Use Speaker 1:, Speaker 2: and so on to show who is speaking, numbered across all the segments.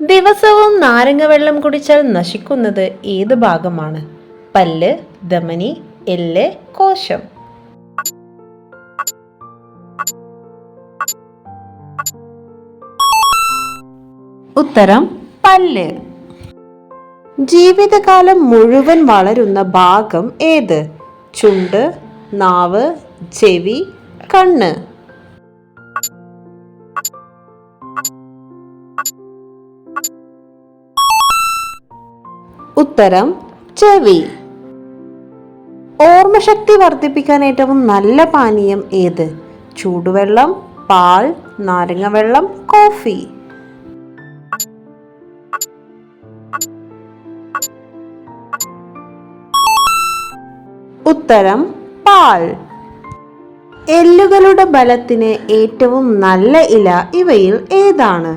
Speaker 1: ദിവസവും നാരങ്ങ വെള്ളം കുടിച്ചാൽ നശിക്കുന്നത് ഏത് ഭാഗമാണ്? പല്ല് ധമനി എല്ല് കോശം. ഉത്തരം പല്ല്. ജീവിതകാലം മുഴുവൻ വളരുന്ന ഭാഗം ഏത്? ചുണ്ട് നാവ് ചെവി കണ്ണ്. ഉത്തരം ചെവി. ഓർമ്മശക്തി വർദ്ധിപ്പിക്കാൻ ഏറ്റവും നല്ല പാനീയം ഏത്? ചൂടുവെള്ളം പാൽ നാരങ്ങ കോഫി. ഉത്തരം പാൽ. എല്ലുകളുടെ ബലത്തിന് ഏറ്റവും നല്ല ഇല ഇവയിൽ ഏതാണ്?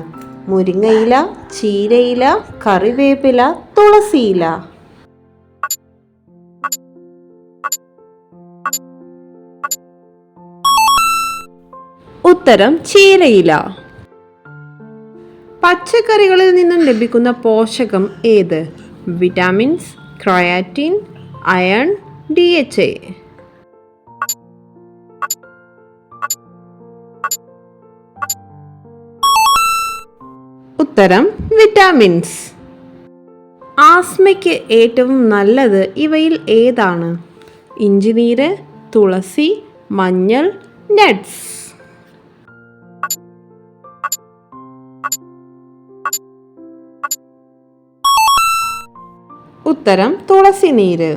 Speaker 1: മുരിങ്ങയില ചീരയില കറിവേപ്പില തുളസിയില. ഉത്തരം ചീരയില. പച്ചക്കറികളിൽ നിന്നും ലഭിക്കുന്ന പോഷകം ഏത്? Vitamins creatine iron D H A. ഉത്തരം വിറ്റാമിൻസ്. ആസ്മയ്ക്ക് ഏറ്റവും നല്ലത് ഇവയിൽ ഏതാണ്? ഇഞ്ചിനീര് തുളസി മഞ്ഞൾ നട്സ് ഉത്തരം തുളസി നീര്.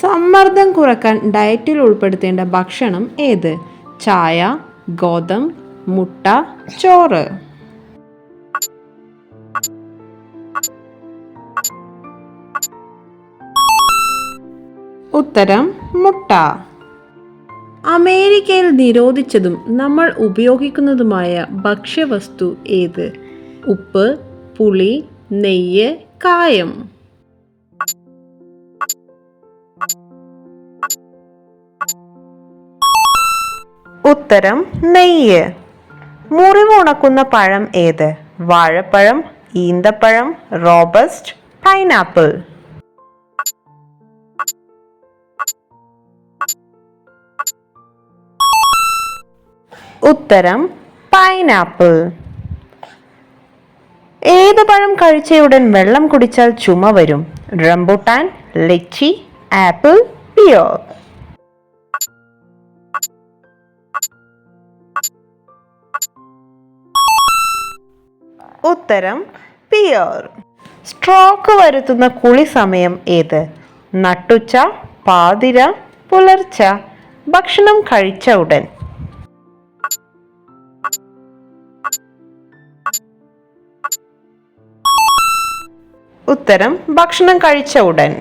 Speaker 1: സമ്മർദ്ദം കുറയ്ക്കാൻ ഡയറ്റിൽ ഉൾപ്പെടുത്തേണ്ട ഭക്ഷണം ഏത്? ചായ ഗോതമ്പ് മുട്ട ചോറ്. ഉത്തരം മുട്ട. അമേരിക്കയിൽ നിരോധിച്ചതും നമ്മൾ ഉപയോഗിക്കുന്നതുമായ ഭക്ഷ്യവസ്തു ഏത്? ഉപ്പ് പുളി നെയ്യ് കായം. ഉത്തരം നെയ്യ്. മുറിവ് ഉണക്കുന്ന പഴം ഏത്? വാഴപ്പഴം ഈന്തപ്പഴം റോബസ്റ്റ് പൈനാപ്പിൾ. ഉത്തരം പൈനാപ്പിൾ. ഏത് പഴം കഴിച്ചയുടൻ വെള്ളം കുടിച്ചാൽ ചുമ വരും? റംബുട്ടാൻ ലിച്ചി ആപ്പിൾ പിയോ ഉത്തരം പിയോർ. സ്ട്രോക്ക് വരുത്തുന്ന കുളി സമയം ഏത്? നട്ടുച്ച പാതിര പുലർച്ച ഭക്ഷണം കഴിച്ച ഉടൻ ഉത്തരം ഭക്ഷണം കഴിച്ച ഉടൻ.